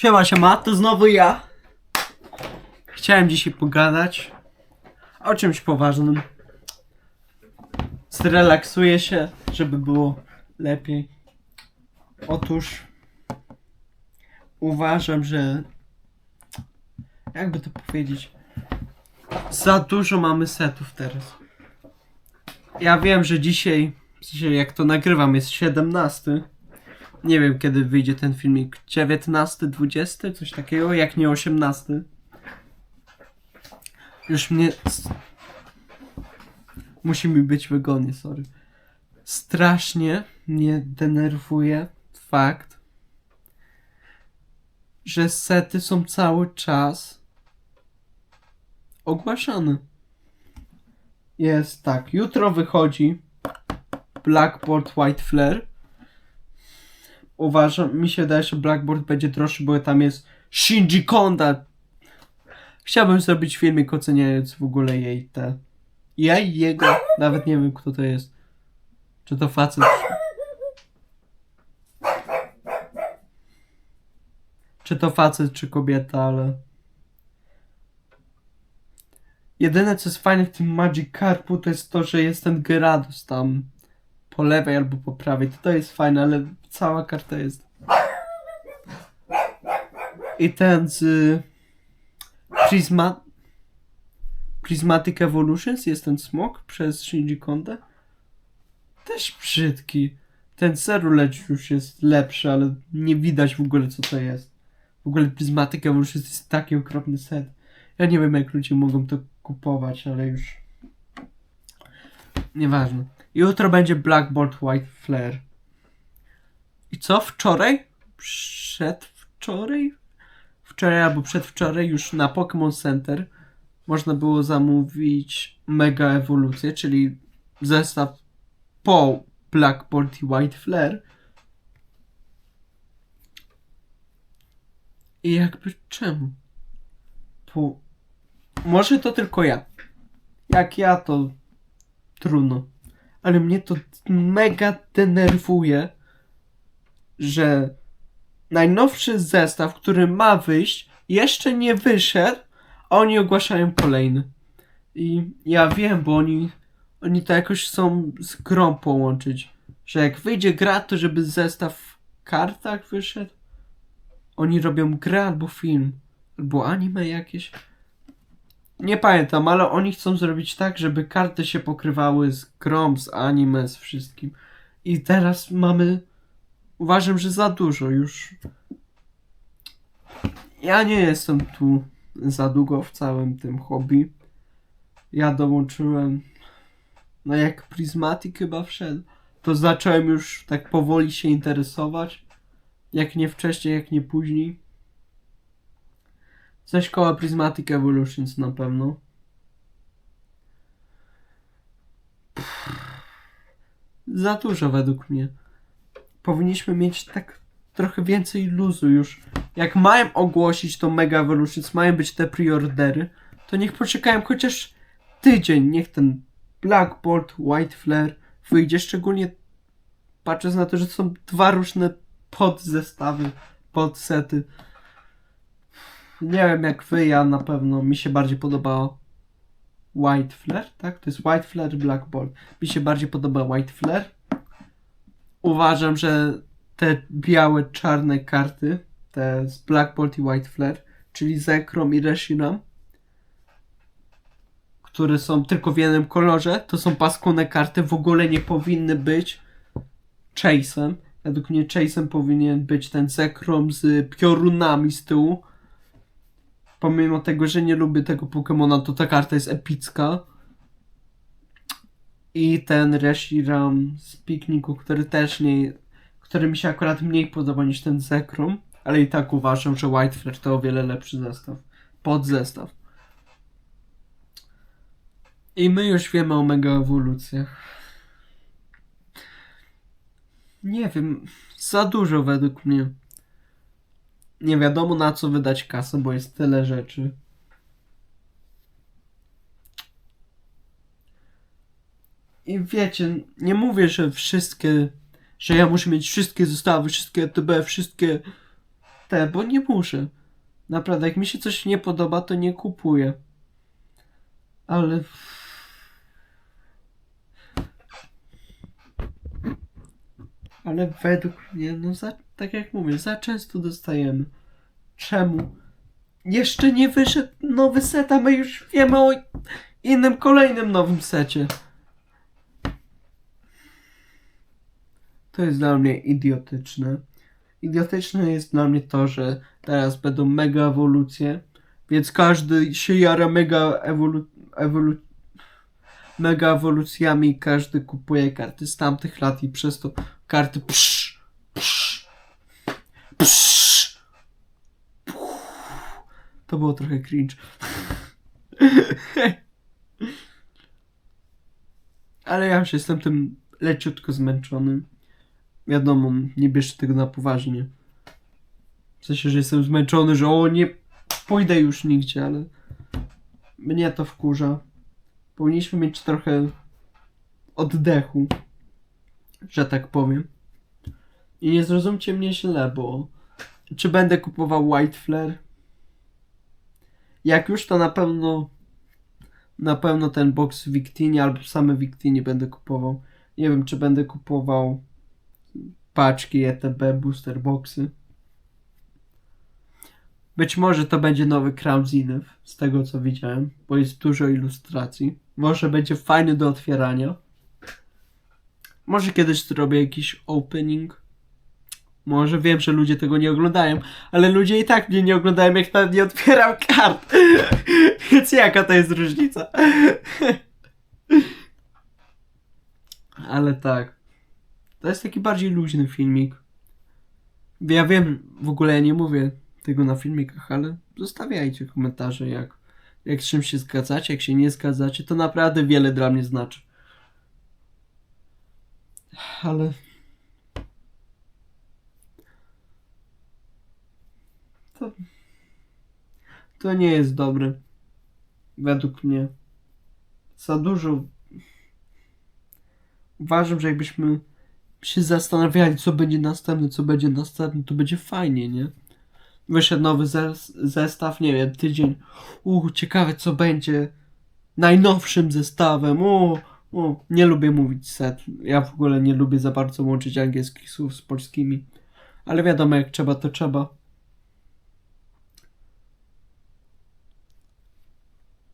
Siema, siema, to znowu ja. Chciałem dzisiaj pogadać o czymś poważnym. Zrelaksuję się, żeby było lepiej. Otóż uważam, że jakby to powiedzieć, za dużo mamy setów teraz. Ja wiem, że dzisiaj, dzisiaj jak to nagrywam, jest 17. Nie wiem kiedy wyjdzie ten filmik. 19, 20, coś takiego, jak nie 18. Już mnie. Musi mi być wygodnie, sorry. Strasznie mnie denerwuje fakt, że sety są cały czas ogłaszane. Jest tak, jutro wychodzi Blackboard White Flare uważam, mi się wydaje, że Blackboard będzie droższy, bo tam jest Shinji Konda. Chciałbym zrobić filmik oceniając w ogóle jej te. Jej, jego, nawet nie wiem kto to jest. Czy to facet? Czy to facet, czy kobieta, ale... Jedyne co jest fajne w tym Magic Carpu to jest to, że jest ten Gyarados tam po lewej albo po prawej. To, to jest fajne, ale cała karta jest. I ten z y, Prisma Prismatic Evolutions jest ten smok przez Shinji Konda. Też brzydki. Ten Ceruledge już jest lepszy, ale nie widać w ogóle co to jest. W ogóle Prismatic Evolutions jest taki okropny set. Ja nie wiem jak ludzie mogą to kupować, ale już nieważne. Jutro będzie Blackboard White Flare. I co? Wczoraj? Przedwczoraj? Wczoraj albo przedwczoraj już na Pokémon Center można było zamówić Mega Ewolucję, czyli zestaw po Blackboard i White Flare. I jakby czemu? Po... Może to tylko ja. Jak ja to trudno. Ale mnie to mega denerwuje, że najnowszy zestaw, który ma wyjść, jeszcze nie wyszedł, a oni ogłaszają kolejny. I ja wiem, bo oni, oni to jakoś chcą z grą połączyć. Że jak wyjdzie gra, to żeby zestaw w kartach wyszedł. Oni robią grę albo film, albo anime jakieś. Nie pamiętam, ale oni chcą zrobić tak, żeby karty się pokrywały z grom, z anime, z wszystkim. I teraz mamy. Uważam, że za dużo już. Ja nie jestem tu za długo w całym tym hobby. Ja dołączyłem. No jak Prismatic chyba wszedł, to zacząłem już tak powoli się interesować. Jak nie wcześniej, jak nie później. Ze szkoła Prismatic Evolutions na pewno. Za dużo według mnie. Powinniśmy mieć tak trochę więcej luzu już. Jak mają ogłosić to Mega Evolutions, mają być te preordery, to niech poczekają chociaż tydzień. Niech ten Blackboard, White Flare wyjdzie. Szczególnie patrząc na to, że są dwa różne podzestawy, podsety. Nie wiem jak wy, ja na pewno mi się bardziej podoba White Flare, tak? To jest White Flare Black Ball. Mi się bardziej podoba White Flare. Uważam, że te białe, czarne karty, te z Black Bolt i White Flare, czyli Zekrom i Reshiram, które są tylko w jednym kolorze, to są paskudne karty, w ogóle nie powinny być Chase'em. Według mnie Chase'em powinien być ten Zekrom z piorunami z tyłu. Pomimo tego, że nie lubię tego Pokemona, to ta karta jest epicka. I ten Reshiram z pikniku, który też nie. który mi się akurat mniej podoba niż ten Zekrom. Ale i tak uważam, że White Flare to o wiele lepszy zestaw. Podzestaw. I my już wiemy o mega ewolucjach. Nie wiem, za dużo według mnie. Nie wiadomo na co wydać kasę, bo jest tyle rzeczy. I wiecie, nie mówię, że wszystkie, że ja muszę mieć wszystkie zestawy, wszystkie ETB, wszystkie te, bo nie muszę. Naprawdę, jak mi się coś nie podoba, to nie kupuję. Ale... Ale według mnie, no za, tak jak mówię, za często dostajemy. Czemu? Jeszcze nie wyszedł nowy set, a my już wiemy o innym kolejnym nowym secie. To jest dla mnie idiotyczne. Idiotyczne jest dla mnie to, że teraz będą mega ewolucje, więc każdy się jara mega ewolu... ewolu... mega ewolucjami, każdy kupuje karty z tamtych lat i przez to karty psz, psz, psz, to było trochę cringe. Ale ja już jestem tym leciutko zmęczony. Wiadomo, nie bierzcie tego na poważnie. W sensie, że jestem zmęczony, że o nie pójdę już nigdzie, ale mnie to wkurza. Powinniśmy mieć trochę oddechu, że tak powiem. I nie zrozumcie mnie źle, bo czy będę kupował White Flare? Jak już to na pewno na pewno ten box w Victinie albo same Victinie będę kupował. Nie wiem, czy będę kupował paczki ETB, booster boxy. Być może to będzie nowy Zenith, z tego co widziałem, bo jest dużo ilustracji. Może będzie fajny do otwierania. Może kiedyś zrobię jakiś opening. Może wiem, że ludzie tego nie oglądają, ale ludzie i tak mnie nie oglądają, jak nawet nie otwieram kart. Więc jaka to jest różnica? ale tak. To jest taki bardziej luźny filmik. Ja wiem, w ogóle ja nie mówię tego na filmikach, ale zostawiajcie komentarze, jak, jak z czym się zgadzacie, jak się nie zgadzacie. To naprawdę wiele dla mnie znaczy. Ale. To. To nie jest dobre. Według mnie. Za dużo. Uważam, że jakbyśmy się zastanawiali, co będzie następne, co będzie następne, to będzie fajnie, nie? Wyszedł nowy zes- zestaw, nie wiem, tydzień. Uuu, ciekawe, co będzie najnowszym zestawem. O, o, nie lubię mówić set. Ja w ogóle nie lubię za bardzo łączyć angielskich słów z polskimi. Ale wiadomo, jak trzeba, to trzeba.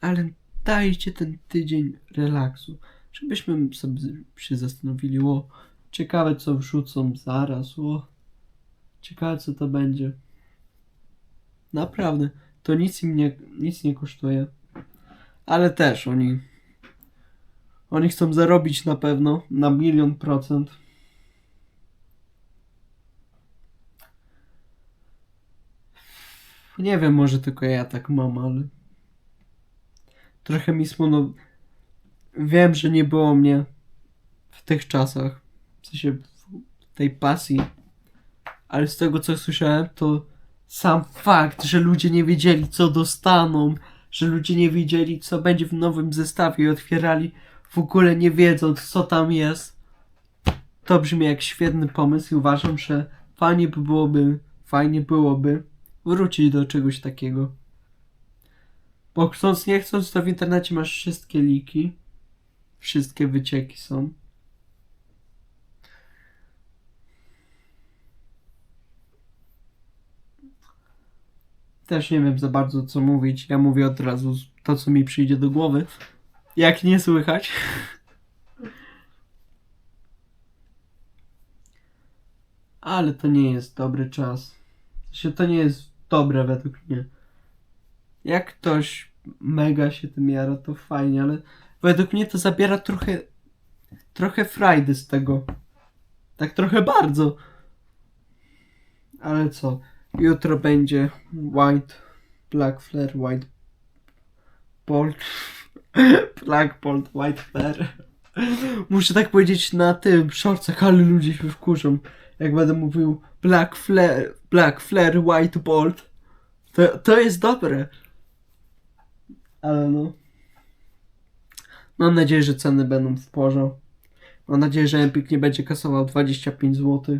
Ale dajcie ten tydzień relaksu, żebyśmy sobie się zastanowili, o, ciekawe co wrzucą zaraz, o, ciekawe co to będzie. Naprawdę, to nic im nie, nic nie kosztuje. Ale też oni, oni chcą zarobić na pewno, na milion procent. Nie wiem, może tylko ja tak mam, ale trochę mi smutno. Wiem, że nie było mnie w tych czasach, w sensie w tej pasji, ale z tego co słyszałem, to sam fakt, że ludzie nie wiedzieli co dostaną, że ludzie nie wiedzieli co będzie w nowym zestawie i otwierali w ogóle nie wiedząc co tam jest, to brzmi jak świetny pomysł i uważam, że fajnie by byłoby, fajnie byłoby wrócić do czegoś takiego. Bo chcąc nie chcąc, to w internecie masz wszystkie liki. Wszystkie wycieki są. Też nie wiem za bardzo co mówić. Ja mówię od razu to, co mi przyjdzie do głowy. Jak nie słychać. Ale to nie jest dobry czas. Sensie To nie jest dobre według mnie. Jak ktoś mega się tym jara, to fajnie, ale według mnie to zabiera trochę trochę frajdy z tego. Tak trochę bardzo. Ale co? Jutro będzie White, Black Flare, White Bolt, Black Bolt, White Flare. Muszę tak powiedzieć na tym shortcach, ale ludzie się wkurzą. Jak będę mówił Black Flare, Black Flare, White Bolt. To, to jest dobre. Ale no. Mam nadzieję, że ceny będą w porządku. Mam nadzieję, że Epic nie będzie kasował 25 zł.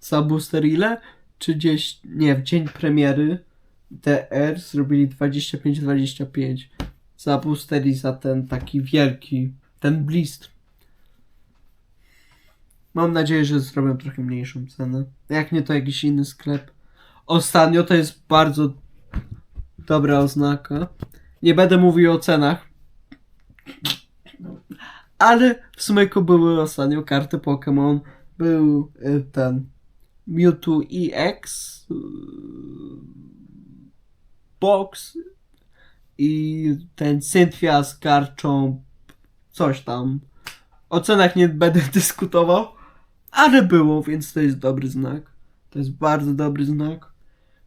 Za booster ile? 30, nie, w dzień premiery DR zrobili 25-25 za booster i za ten taki wielki, ten blistr. Mam nadzieję, że zrobią trochę mniejszą cenę. Jak nie, to jakiś inny sklep. Ostatnio to jest bardzo dobra oznaka. Nie będę mówił o cenach. Ale w sumyku były ostatnio karty Pokémon. Był y, ten Mewtwo EX y, Box i ten Cynthia z karczą coś tam. O cenach nie będę dyskutował, ale było, więc to jest dobry znak. To jest bardzo dobry znak.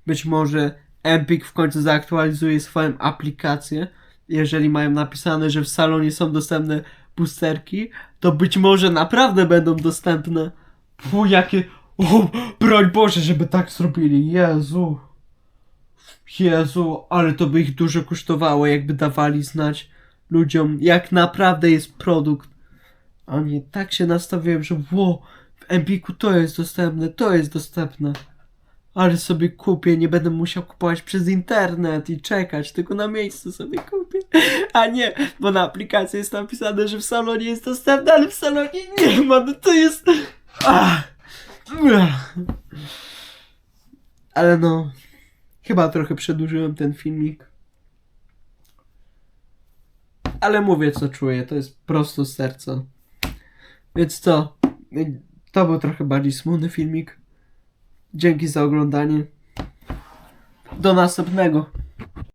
Być może Empik w końcu zaktualizuje swoją aplikację. Jeżeli mają napisane, że w salonie są dostępne boosterki, to być może naprawdę będą dostępne. Fu, jakie... O, broń Boże, żeby tak zrobili. Jezu. Jezu, ale to by ich dużo kosztowało, jakby dawali znać ludziom, jak naprawdę jest produkt. A nie, tak się nastawiłem, że ło, w Empiku to jest dostępne, to jest dostępne. Ale sobie kupię, nie będę musiał kupować przez internet i czekać, tylko na miejscu sobie kupię. A nie, bo na aplikacji jest napisane, że w salonie jest dostępne, ale w salonie nie ma, no to jest... Ach. Ale no, chyba trochę przedłużyłem ten filmik. Ale mówię co czuję, to jest prosto z serca. Więc co? To był trochę bardziej smutny filmik. Dzięki za oglądanie. Do następnego.